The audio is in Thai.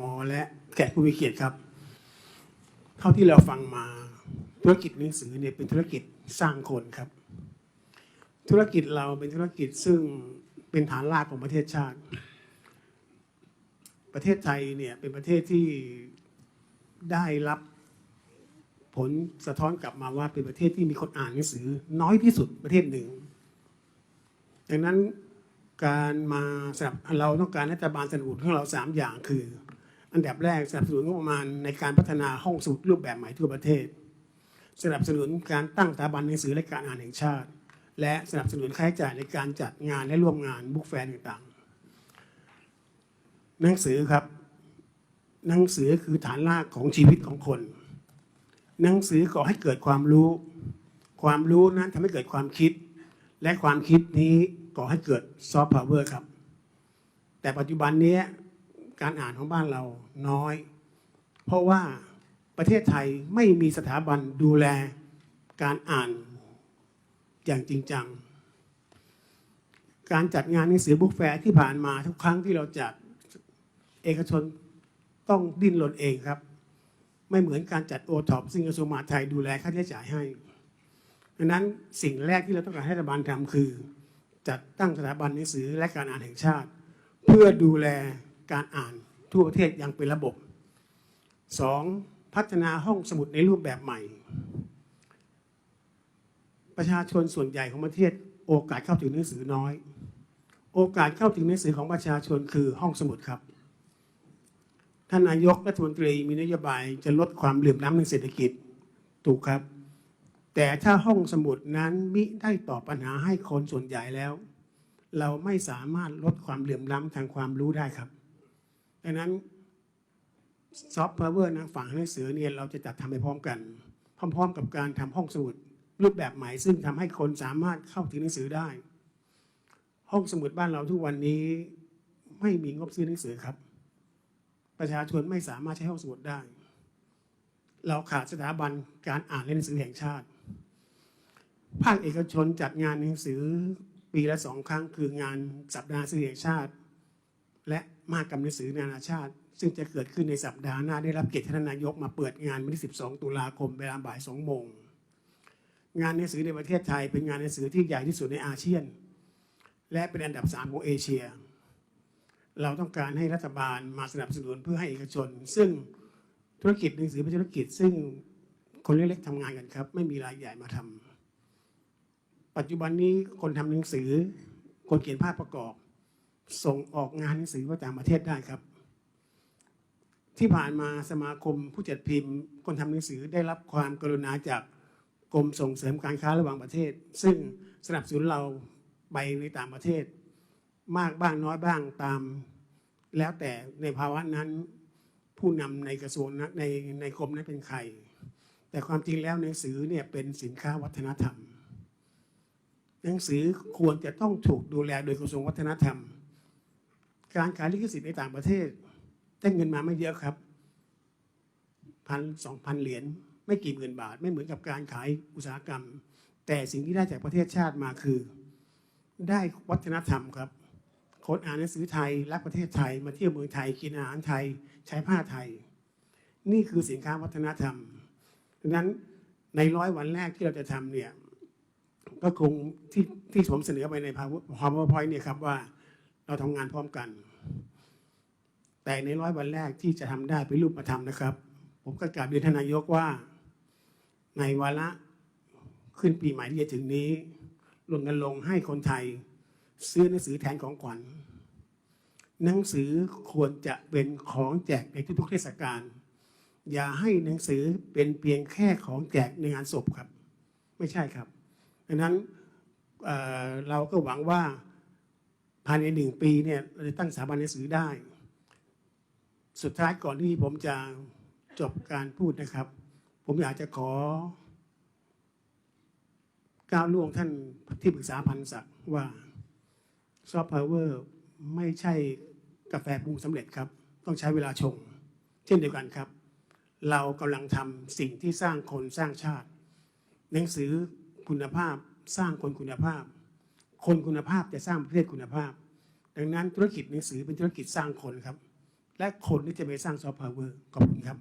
มและแขกผู้มีเกียรติครับ เท่าที่เราฟังมาธุรกิจหนังสือเนี่ยเป็นธุรกิจสร้างคนครับ ธุรกิจเราเป็นธุรกิจซึ่งเป็นฐานรากของประเทศชาติ ประเทศไทยเนี่ยเป็นประเทศที่ได้รับผลสะท้อนกลับมาว่าเป็นประเทศที่มีคนอ่านหนังสือ น้อยที่สุดประเทศหนึ่ง ดังนั้นการมาสนับเราต้องการรัฐบาลสนับสนุนของเราสามอย่างคือ อันดับแรกสนับสนุนงบประมาณในการพัฒนาห้องสมุดรูปแบบใหม่ทั่วประเทศ สนับสนุนการตั้งสถาบันหนังสือและการอ่านแห่งชาติ และสนับสนุนค่าใช้จ่ายในการจัดงานและร่วมงานบุ๊กแฟร์ต่างๆ หนังสือครับ หนังสือคือฐานรากของชีวิตของคน หนังสือก่อให้เกิดความรู้ ความรู้นั้นทำให้เกิดความคิด และความคิดนี้ก่อให้เกิดซอฟต์พาวเวอร์ครับ แต่ปัจจุบันนี้ การอ่านของบ้านเราน้อย เพราะว่าประเทศไทยไม่มีสถาบันดูแลการอ่านอย่างจริงจัง การจัดงานหนังสือบุ๊กแฟร์ที่ผ่านมาทุกครั้งที่เราจัดเอกชนต้องดิ้นรนเองครับ ไม่เหมือนการจัดโอท็อปซึ่งกระทรวงมหาดไทยดูแลค่าใช้จ่ายให้ดังนั้นสิ่งแรกที่เราต้องการให้รัฐบาลทำคือ จัดตั้งสถาบันหนังสือและการอ่านแห่งชาติ เพื่อดูแล การอ่านทั่วประเทศอย่างเป็นระบบ 2. พัฒนาห้องสมุดในรูปแบบใหม่ ประชาชนส่วนใหญ่ของประเทศโอกาสเข้าถึงหนังสือน้อย โอกาสเข้าถึงหนังสือของประชาชนคือห้องสมุดครับท่านนายกรัฐมนตรีมีนโยบายจะลดความเหลื่อมล้ำทางเศรษฐกิจถูกครับ แต่ถ้าห้องสมุดนั้นมิได้ตอบปัญหาให้คนส่วนใหญ่แล้ว เราไม่สามารถลดความเหลื่อมล้ำทางความรู้ได้ครับ ดังนั้นซอฟต์พาวเวอร์นะฝั่งหนังสือเนี่ยเราจะจัดทำไปพร้อมกัน พร้อม ๆ กับการทำห้องสมุดรูปแบบใหม่ซึ่งทำให้คนสามารถเข้าถึงหนังสือได้ ห้องสมุดบ้านเราทุกวันนี้ไม่มีงบซื้อหนังสือครับ ประชาชนไม่สามารถใช้ห้องสมุดได้ เราขาดสถาบันการอ่านและหนังสือแห่งชาติ ภาคเอกชนจัดงานหนังสือปีละสองครั้งคืองานสัปดาห์สื่อแห่งชาติ และมหากรรมหนังสือนานาชาติ ซึ่งจะเกิดขึ้นในสัปดาห์หน้าได้รับเกียรติท่านนายกมาเปิดงานวันที่ 12 ตุลาคมเวลาบ่าย2โมงงานหนังสือในประเทศไทยเป็นงานหนังสือที่ใหญ่ที่สุดในอาเซียน และเป็นอันดับ3ของเอเชีย เราต้องการให้รัฐบาลมาสนับสนุนเพื่อให้เอกชน ซึ่งธุรกิจหนังสือเป็นธุรกิจ ซึ่งคนเล็กๆทำงานกันครับ ไม่มีรายใหญ่มาทำปัจจุบันนี้คนทำหนังสือคนเขียนภาพประกอบ ส่งออกงานหนังสือว่าต่างประเทศได้ครับ ที่ผ่านมาสมาคมผู้จัดพิมพ์ คนทำหนังสือได้รับความกรุณาจากกรมส่งเสริมการค้าระหว่างประเทศ ซึ่งสนับสนุนเราไปในต่างประเทศ มากบ้างน้อยบ้างตาม แล้วแต่ในภาวะนั้นผู้นำในกระทรวงในในกรมนั้นเป็นใคร แต่ความจริงแล้วหนังสือเนี่ยเป็นสินค้าวัฒนธรรม หนังสือควรจะต้องถูกดูแลโดยกระทรวงวัฒนธรรม การขายลิขสิทธิ์ในต่างประเทศได้เงินมาไม่เยอะครับพันสองพันเหรียญไม่กี่หมื่นบาท ไม่เหมือนกับการขายอุตสาหกรรม แต่สิ่งที่ได้จากประเทศชาติมาคือ ได้วัฒนธรรมครับคนอ่านหนังสือไทยรักประเทศไทย มาเที่ยวเมืองไทยกินอาหารไทย ใช้ผ้าไทย นี่คือสินค้าวัฒนธรรมดังนั้นในร้อยวันแรกที่เราจะทำเนี่ยก็คงที่ที่ผมเสนอไปใน PowerPoint เนี่ยครับว่า เราทำงานพร้อมกัน แต่ในร้อยวันแรกที่จะทำได้เป็นรูปธรรมนะครับ ผมก็กราบเรียนทนายกว่า ในวาระขึ้นปีใหม่ที่จะถึงนี้รณรงค์ให้คนไทย ซื้อหนังสือแทนของขวัญ หนังสือควรจะเป็นของแจกในทุกๆเทศกาลอย่าให้หนังสือเป็นเพียงแค่ของแจกในงานศพครับ ไม่ใช่ครับดังนั้นเเราก็หวังว่า ภายในหนึ่งปีเนี่ยเราจะตั้งสถาบันหนังสือได้ สุดท้ายก่อนที่ผมจะจบการพูดนะครับ ผมอยากจะขอ ก้าวล่วงท่านที่ปรึกษาพันศักดิ์ว่าซอฟต์พาวเวอร์ไม่ใช่กาแฟปรุงสำเร็จครับ ต้องใช้เวลาชง เช่นเดียวกันครับ เรากำลังทำสิ่งที่สร้างคนสร้างชาติ หนังสือคุณภาพสร้างคนคุณภาพ คนคุณภาพจะสร้างประเทศคุณภาพ ดังนั้นธุรกิจหนังสือเป็นธุรกิจสร้างคนครับ และคนที่จะไปสร้างซอฟต์พาวเวอร์ขอบคุณครับ